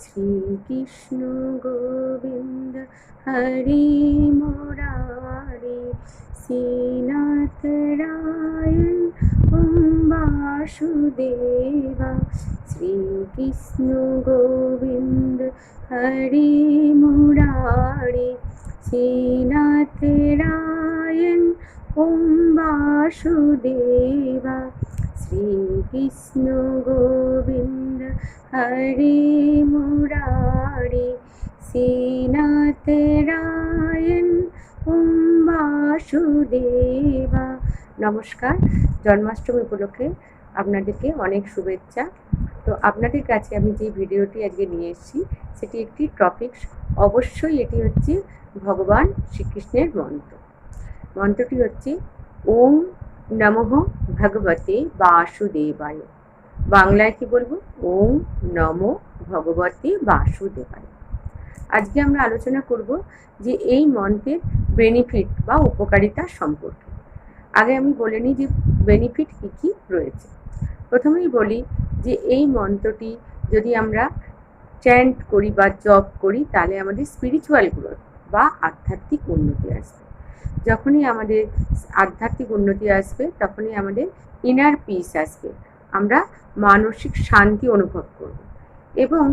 শ্রীকৃষ্ণ গোবিন্দ হরি মুরারি, শ্রীনাথ ওম বাসুদেবা। শ্রীকৃষ্ণ গোবিন্দ হরি মুরারি, শ্রীনাথ রায়ণ ওম বাসুদেবা। শ্রীকৃষ্ণ গোবিন্দ হরে মুরারি শ্রীনাথ রায়ণ বাসুদেবা। নমস্কার, জন্মাষ্টমী উপলক্ষে আপনাদেরকে অনেক শুভেচ্ছা। তো আপনাদের কাছে আমি যে ভিডিওটি আজকে নিয়ে এসেছি, সেটি একটি টপিকস অবশ্যই এটি হচ্ছে ভগবান শ্রীকৃষ্ণের মন্ত্র। মন্ত্রটি হচ্ছে ওম নমঃ ভগবতে বাসুদেবায়। বাংলায় কি বলব? ওম নম ভগবতে বাসুদেবায়। আজকে আমরা আলোচনা করব যে এই মন্ত্রের বেনিফিট বা উপকারিতা সম্পর্কে। আগে আমি বলে নিই যে বেনিফিট কী কী রয়েছে। প্রথমেই বলি যে এই মন্ত্রটি যদি আমরা চ্যান্ট করি বা জব করি, তাহলে আমাদের স্পিরিচুয়াল গ্রোথ বা আধ্যাত্মিক উন্নতি আসবে। যখনই আমাদের আধ্যাত্মিক উন্নতি আসবে, তখনই আমাদের ইনার পিস আসবে। আমরা মানসিক শান্তি অনুভব করব। এবং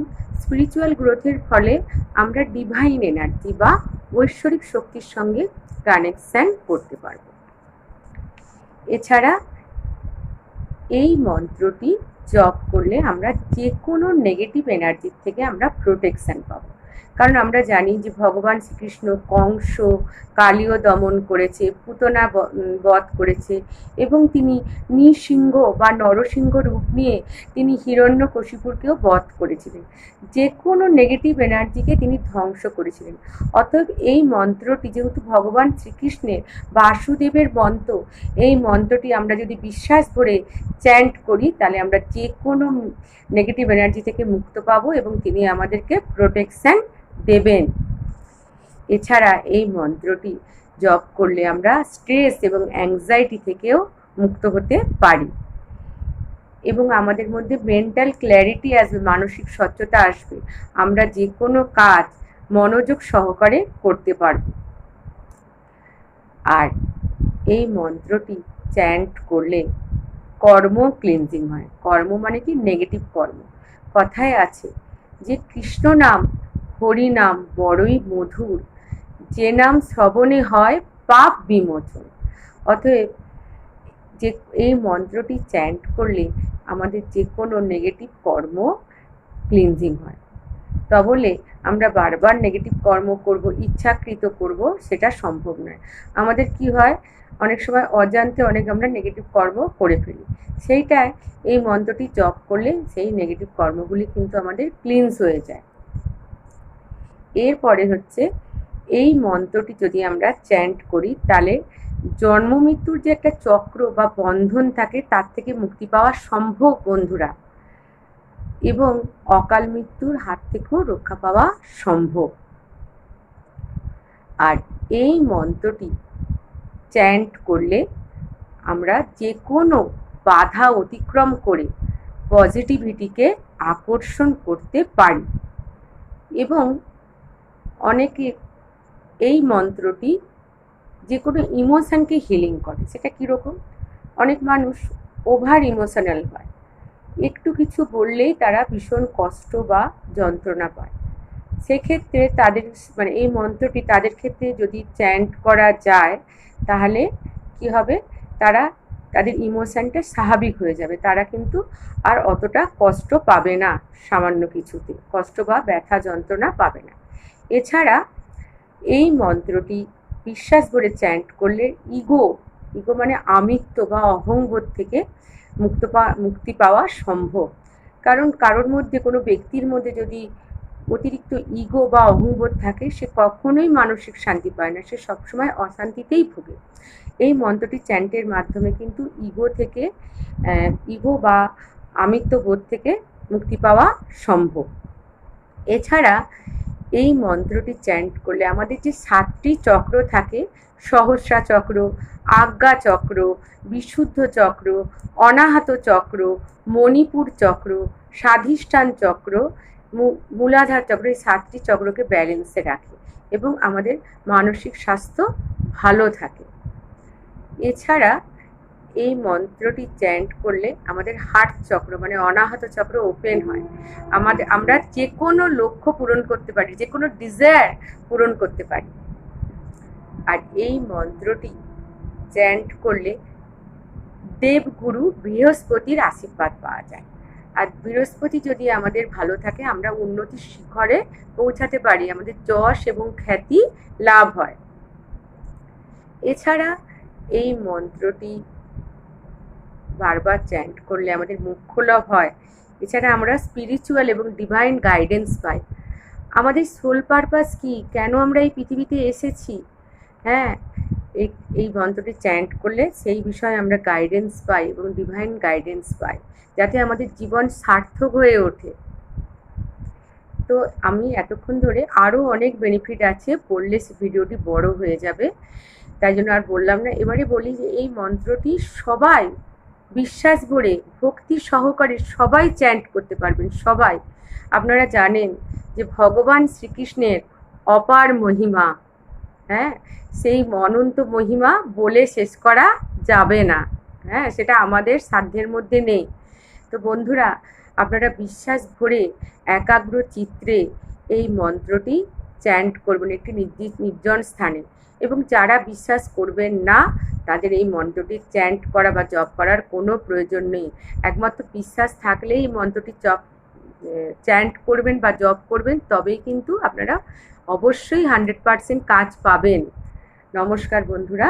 স্পিরিচুয়াল গ্রোথের ফলে আমরা ডিভাইন এনার্জি বা ঐশ্বরিক শক্তির সঙ্গে কানেকশান করতে পারব। এছাড়া এই মন্ত্রটি জপ করলে আমরা যে কোনো নেগেটিভ এনার্জির থেকে আমরা প্রোটেকশান পাবো। কারণ আমরা জানি যে ভগবান শ্রীকৃষ্ণ কংস কালীয় দমন করেছে, পুতনা বধ করেছে এবং তিনি নৃসিংহ বা নরসিংহ রূপ নিয়ে তিনি হিরণ্য কশিপুরকেও বধ করেছিলেন। যে কোনো নেগেটিভ এনার্জিকে তিনি ধ্বংস করেছিলেন। অতএব এই মন্ত্রটি যেহেতু ভগবান শ্রীকৃষ্ণের বাসুদেবের মন্ত্র, এই মন্ত্রটি আমরা যদি বিশ্বাস করে চ্যান্ট করি, তাহলে আমরা যে কোনো নেগেটিভ এনার্জি থেকে মুক্ত পাবো এবং তিনি আমাদেরকে প্রোটেকশান দেবেন। এছাড়া এই মন্ত্রটি জপ করলে আমরা স্ট্রেস এবং অ্যাংজাইটি থেকেও মুক্ত হতে পারি। এবং আমাদের মধ্যে মেন্টাল ক্ল্যারিটি আসবে মানসিক স্বচ্ছতা আসবে। আমরা যে কোনো কাজ মনোযোগ সহকারে করতে পারব। আর এই মন্ত্রটি চ্যান্ট করলে কর্ম ক্লিনজিং হয়। কর্ম মানে কি? নেগেটিভ কর্ম। কথায় আছে যে কৃষ্ণ নাম হরি নাম বড়ই মধুর। যে নাম শ্রবণে হয় পাপ বিমোচন। অতএব যে এই মন্ত্রটি চ্যান্ট করলে আমাদের যে কোনো নেগেটিভ কর্ম ক্লিনজিং হয়। তবলে আমরা বারবার নেগেটিভ কর্ম করব, ইচ্ছাকৃত করব, সেটা সম্ভব নয়। আমাদের কি হয়? অনেক সময় অজান্তে অনেক আমরা নেগেটিভ কর্ম করে ফেলি। সেইটায় এই মন্ত্রটি জপ করলে সেই নেগেটিভ কর্মগুলি কিন্তু আমাদের ক্লিনস হয়ে যায়। এরপরে হচ্ছে এই মন্ত্রটি যদি আমরা চ্যান্ট করি, তাহলে জন্ম মৃত্যুর যে একটা চক্র বা বন্ধন থাকে, তার থেকে মুক্তি পাওয়া সম্ভব, বন্ধুরা। এবং অকাল মৃত্যুর হাত থেকেও রক্ষা পাওয়া সম্ভব। আর এই মন্ত্রটি চ্যান্ট করলে আমরা যে কোনো বাধা অতিক্রম করে পজিটিভিটিকে আকর্ষণ করতে পারি। এবং অনেকে এই মন্ত্রটি যে কোনো ইমোশানকে হিলিং করে। সেটা কীরকম? অনেক মানুষ ওভার ইমোশনাল হয়। একটু কিছু বললেই তারা ভীষণ কষ্ট বা যন্ত্রণা পায়। সেক্ষেত্রে তাদের মানে এই মন্ত্রটি তাদের ক্ষেত্রে যদি চ্যান্ট করা যায়, তাহলে কি হবে? তারা তাদের ইমোশানটা স্বাভাবিক হয়ে যাবে। তারা কিন্তু আর অতটা কষ্ট পাবে না সামান্য কিছুতে। কষ্ট বা ব্যথা যন্ত্রণা পাবে না। এছাড়া এই মন্ত্রটি বিশ্বাস করে চ্যান্ট করলে ইগো ইগো মানে আমিত্ব বা অহংবোধ থেকে মুক্ত মুক্তি পাওয়া সম্ভব। কারণ কারোর মধ্যে কোনো ব্যক্তির মধ্যে যদি অতিরিক্ত ইগো বা অহংবোধ থাকে, সে কখনোই মানসিক শান্তি পায় না, সে সবসময় অশান্তিতেই ভুগে। এই মন্ত্রটি চ্যান্টের মাধ্যমে কিন্তু ইগো থেকে ইগো বা আমিত্ববোধ থেকে মুক্তি পাওয়া সম্ভব। এছাড়া এই মন্ত্রটি চ্যান্ট করলে আমাদের যে সাতটি চক্র থাকে, সহস্রা চক্র, আজ্ঞা চক্র, বিশুদ্ধ চক্র, অনাহত চক্র, মণিপুর চক্র, স্বাধিষ্ঠান চক্র মূলাধার চক্র, এই সাতটি চক্রকে ব্যালেন্সে রাখে এবং আমাদের মানসিক স্বাস্থ্য ভালো থাকে। এছাড়া এই মন্ত্রটি চ্যান্ট করলে আমাদের হার্ট চক্র মানে অনাহত চক্র ওপেন হয়। আমাদের, আমরা যে কোনো লক্ষ্য পূরণ করতে পারি যে কোনো ডিজায়ার পূরণ করতে পারি। আর এই মন্ত্রটি চ্যান্ট করলে দেবগুরু বৃহস্পতির আশীর্বাদ পাওয়া যায়। আর বৃহস্পতি যদি আমাদের ভালো থাকে, আমরা উন্নতির শিখরে পৌঁছাতে পারি, আমাদের যশ এবং খ্যাতি লাভ হয়। এছাড়া এই মন্ত্রটি বারবার চ্যান্ট করলে আমাদের মুখ্য লাভ হয়। এছাড়া আমরা স্পিরিচুয়াল এবং ডিভাইন গাইডেন্স পাই। আমাদের সোল পারপাস কি? কেন আমরা এই পৃথিবীতে এসেছি? হ্যাঁ এই এই মন্ত্রটি চ্যান্ট করলে সেই বিষয়ে আমরা গাইডেন্স পাই এবং ডিভাইন গাইডেন্স পাই, যাতে আমাদের জীবন সার্থক হয়ে ওঠে। তো আমি এতক্ষণ ধরে আরও অনেক বেনিফিট আছে, পড়লে ভিডিওটি বড় হয়ে যাবে। তাই জন্য আর বললাম না, এবারে বলি যে এই মন্ত্রটি সবাই বিশ্বাস ভরে ভক্তি সহকারে সবাই চ্যান্ট করতে পারবেন, সবাই। আপনারা জানেন যে ভগবান শ্রীকৃষ্ণের অপার মহিমা হ্যাঁ? সেই অনন্ত মহিমা বলে শেষ করা যাবে না হ্যাঁ? সেটা আমাদের সাধ্যের মধ্যে নেই। তো বন্ধুরা, আপনারা বিশ্বাস ভরে একাগ্র চিত্রে এই মন্ত্রটি চ্যান্ট করবেন একটি নির্জন স্থানে। এবং যারা বিশ্বাস করবেন না, তাদের এই মন্ত্রটি চ্যান্ট করা বা জপ করার কোনো প্রয়োজন নেই। একমাত্র বিশ্বাস থাকলেই এই মন্ত্রটি জপ চ্যান্ট করবেন বা জপ করবেন, তবেই কিন্তু আপনারা অবশ্যই হান্ড্রেড পারসেন্ট কাজ পাবেন। নমস্কার বন্ধুরা।